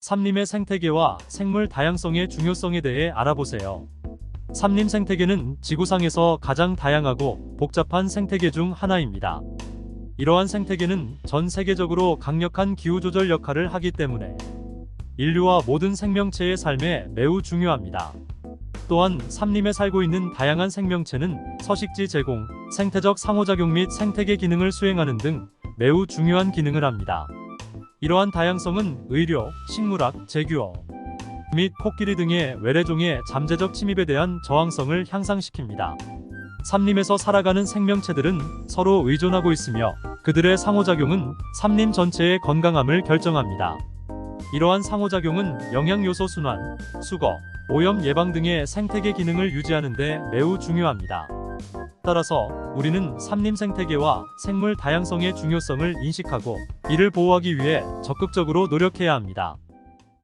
삼림의 생태계와 생물 다양성의 중요성에 대해 알아보세요. 삼림 생태계는 지구상에서 가장 다양하고 복잡한 생태계 중 하나입니다. 이러한 생태계는 전 세계적으로 강력한 기후 조절 역할을 하기 때문에 인류와 모든 생명체의 삶에 매우 중요합니다. 또한 삼림에 살고 있는 다양한 생명체는 서식지 제공, 생태적 상호작용 및 생태계 기능을 수행하는 등 매우 중요한 기능을 합니다. 이러한 다양성은 의료, 식물학, 제규어 및 코끼리 등의 외래종의 잠재적 침입에 대한 저항성을 향상시킵니다. 삼림에서 살아가는 생명체들은 서로 의존하고 있으며 그들의 상호작용은 삼림 전체의 건강함을 결정합니다. 이러한 상호작용은 영양요소 순환, 수거, 오염 예방 등의 생태계 기능을 유지하는 데 매우 중요합니다. 따라서 우리는 삼림 생태계와 생물 다양성의 중요성을 인식하고 이를 보호하기 위해 적극적으로 노력해야 합니다.